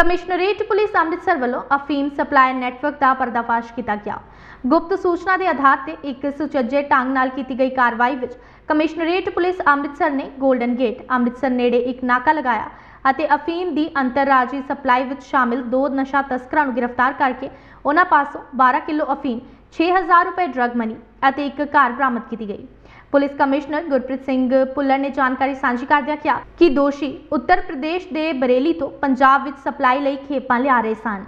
Commissionerate police Amritsar ਵੱਲੋਂ ਅਫੀਮ supply network ਦਾ ਪਰਦਾਫਾਸ਼ ਕੀਤਾ ਗਿਆ। ਗੁਪਤ ਸੂਚਨਾ ਦੇ ਆਧਾਰ ਤੇ ਇੱਕ ਸੁਚੱਜੇ ਢੰਗ ਨਾਲ ਕੀਤੀ ਗਈ ਕਾਰਵਾਈ ਵਿੱਚ ਕਮਿਸ਼ਨਰੇਟ ਪੁਲਿਸ ਅੰਮ੍ਰਿਤਸਰ ਨੇ 골ਡਨ ਗੇਟ ਅੰਮ੍ਰਿਤਸਰ ਨੇੜੇ ਇੱਕ ਨਾਕਾ ਲਗਾਇਆ ਅਤੇ ਅਫੀਮ ਦੀ ਅੰਤਰਰਾਜੀ ਸਪਲਾਈ ਵਿੱਚ ਸ਼ਾਮਿਲ ਦੋ ਨਸ਼ਾ ਤਸਕਰਾਂ ਨੂੰ ਗ੍ਰਿਫਤਾਰ ਕਰਕੇ ਉਹਨਾਂ ਪਾਸੋਂ 12 ਕਿਲੋ ਅਫੀਮ 6000 ਰੁਪਏ ਡਰੱਗ ਮਨੀ ਅਤੇ ਇੱਕ ਕਾਰ ਬਰਾਮਦ ਕੀਤੀ ਗਈ। ਪੁਲਿਸ ਕਮਿਸ਼ਨਰ ਗੁਰਪ੍ਰੀਤ ਸਿੰਘ ਭੁੱਲਰ ਨੇ ਜਾਣਕਾਰੀ ਸਾਂਝੀ ਕਰਦਿਆਂ ਕਿਹਾ ਕਿ ਦੋਸ਼ੀ ਉੱਤਰ ਪ੍ਰਦੇਸ਼ ਦੇ ਬਰੇਲੀ ਤੋਂ ਪੰਜਾਬ ਵਿੱਚ ਸਪਲਾਈ ਲਈ ਖੇਪਾਂ ਲਿਆ ਰਹੇ ਸਨ।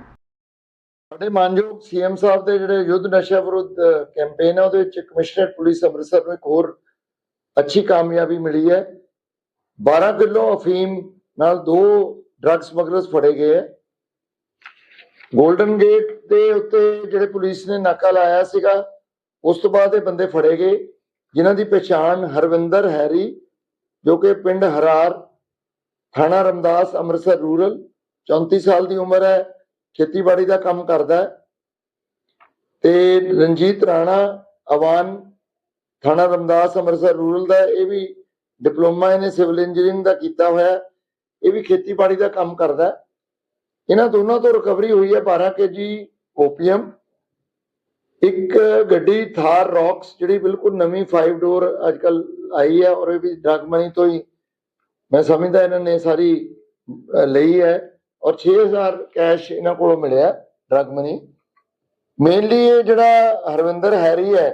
ਸਾਡੇ ਮਾਨਯੋਗ ਸੀਐਮ ਸਾਹਿਬ ਦੇ ਜਿਹੜੇ ਯੁੱਧ ਨਸ਼ਾ ਵਿਰੁੱਧ ਕੈਂਪੇਨ ਹੈ ਉਹਦੇ ਵਿੱਚ ਕਮਿਸ਼ਨਰ ਪੁਲਿਸ ਅੰਮ੍ਰਿਤਸਰ ਨੂੰ ਇੱਕ ਹੋਰ ਅੱਛੀ ਕਾਮਯਾਬੀ ਮਿਲੀ ਹੈ। 12 ਕਿਲੋ ਅਫੀਮ ਨਾਲ ਦੋ ਡਰੱਗ ਸਮਗਲਰਸ ਫੜੇ ਗਏ ਹੈ। 골ਡਨ ਗੇਟ ਦੇ ਉੱਤੇ ਜਿਹੜੇ ਪੁਲਿਸ ਨੇ ਨਾਕਾ ਲਾਇਆ ਸੀਗਾ, ਉਸ ਤੋਂ ਬਾਅਦ ਇਹ ਬੰਦੇ ਫੜੇ ਗਏ। ਜਿਨ੍ਹਾਂ ਦੀ ਪਛਾਣ ਹਰਵਿੰਦਰ ਹੈਰੀ, ਜੋ ਕਿ ਪਿੰਡ ਹਰਾਰ, ਥਾਣਾ ਰਮਦਾਸ, ਅੰਮ੍ਰਿਤਸਰ ਰੂਰਲ 34 ਸਾਲ ਦੀ ਉਮਰ ਹੈ, ਖੇਤੀਬਾੜੀ ਦਾ ਕੰਮ ਕਰਦਾ ਹੈ। ਤੇ ਰਣਜੀਤ ਰਾਣਾ ਅਵਾਨ, ਥਾਣਾ ਰਮਦਾਸ, ਅੰਮ੍ਰਿਤਸਰ ਰੂਰਲ ਦਾ ਇਹ ਵੀ ਡਿਪਲੋਮਾ ਇਹਨੇ ਸਿਵਲ ਇੰਜੀਨੀਅਰਿੰਗ ਦਾ ਕੀਤਾ ਹੋਇਆ ਇਹ ਵੀ ਖੇਤੀਬਾੜੀ ਦਾ ਕੰਮ ਕਰਦਾ ਹੈ। ਇਹਨਾਂ ਦੋਨਾਂ ਤੋਂ ਰਿਕਵਰੀ ਹੋਈ ਹੈ 12 ਕੇਜੀ ਓਪੀਅਮ ਇੱਕ ਗੱਡੀ ਥਾਰ ਰੌਕਸ, ਜਿਹੜੀ ਬਿਲਕੁਲ ਨਵੀਂ 5 ਡੋਰ ਅੱਜਕੱਲ ਆਈ ਹੈ ਔਰ ਇਹ ਵੀ ਡਰਗ ਮਨੀ ਤੋਂ ਹੀ। ਮੈਂ ਸਮਝਦਾ ਇਹਨਾਂ ਨੇ ਸਾਰੀ ਲਈ ਹੈ ਔਰ 6000 ਕੈਸ਼ ਇਹਨਾਂ ਕੋਲੋਂ ਮਿਲਿਆ ਡਰਗ ਮਨੀ ਮੇਨਲੀ ਇਹ ਜਿਹੜਾ ਹਰਵਿੰਦਰ ਹੈਰੀ ਹੈ,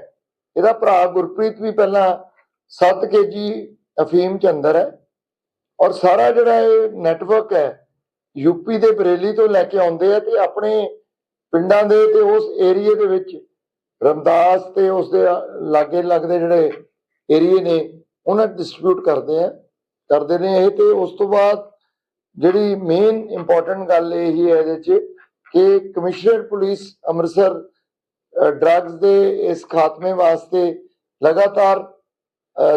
ਇਹਦਾ ਭਰਾ ਗੁਰਪ੍ਰੀਤ ਵੀ ਪਹਿਲਾਂ 7 ਕੇਜੀ ਅਫੀਮ ਚ ਅੰਦਰ ਹੈ ਔਰ ਸਾਰਾ ਜਿਹੜਾ ਇਹ ਨੈਟਵਰਕ ਹੈ ਯੂਪੀ ਦੇ ਬਰੇਲੀ ਤੋਂ ਲੈ ਕੇ ਆਉਂਦੇ ਆ ਤੇ ਆਪਣੇ ਪਿੰਡਾਂ ਦੇ ਤੇ ਉਸ ਏਰੀਏ ਦੇ ਵਿੱਚ ਰਮਦਾਸ ਤੇ ਉਸ ਦੇ ਲਾਗੇ ਲੱਗਦੇ ਜਿਹੜੇ ਏਰੀਏ ਨੇ ਉਹਨਾਂ ਡਿਸਟ੍ਰੀਬਿਊਟ ਕਰਦੇ ਆ ਕਰਦੇ ਨੇ ਇਹ ਤੇ ਉਸ ਤੋਂ ਬਾਅਦ ਜਿਹੜੀ ਮੇਨ ਇੰਪੋਰਟੈਂਟ ਗੱਲ ਇਹ ਹੀ ਹੈ ਇਹਦੇ ਚ ਕਿ ਕਮਿਸ਼ਨਰ ਪੁਲਿਸ ਅੰਮ੍ਰਿਤਸਰ ਡਰੱਗਸ ਦੇ ਇਸ ਖਾਤਮੇ ਵਾਸਤੇ ਲਗਾਤਾਰ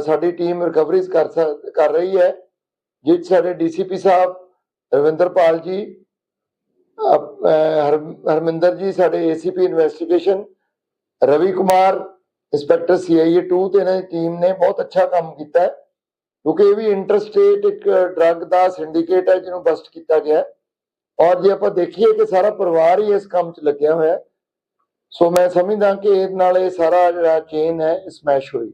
ਸਾਡੀ ਟੀਮ ਰਿਕਵਰੀਜ਼ ਕਰ ਕਰ ਰਹੀ ਹੈ ਜਿਸ ਸਾਡੇ ਡੀਸੀਪੀ ਸਾਹਿਬ ਰਵਿੰਦਰਪਾਲ ਜੀ ਅਹ, ਅਹ, ਹਰ- ਹਰਮਿੰਦਰ ਜੀ ਸਾਡੇ ACP investigation Ravi Kumar, inspector CIA 2 ਤੇ ਇਹਨਾਂ ਦੀ ਟੀਮ ਨੇ ਬਹੁਤ ਅੱਛਾ ਕੰਮ ਕੀਤਾ ਹੈ। ਕਿਉਂਕਿ ਇਹ ਵੀ ਇੰਟਰਸਟੇਟ ਇੱਕ ਡਰੱਗ ਦਾ ਸਿੰਡੀਕੇਟ ਹੈ ਜਿਹਨੂੰ ਬਸਟ ਕੀਤਾ ਗਿਆ ਔਰ ਜੇ ਆਪਾਂ ਦੇਖੀਏ ਕਿ ਸਾਰਾ ਪਰਿਵਾਰ ਹੀ ਇਸ ਕੰਮ 'ਚ ਲੱਗਿਆ ਹੋਇਆ ਸੋ ਮੈਂ ਸਮਝਦਾ ਕਿ ਇਹ ਨਾਲ ਇਹ ਸਾਰਾ ਜਿਹੜਾ ਚੇਨ ਹੈ ਸਮੈਸ਼ ਹੋਈ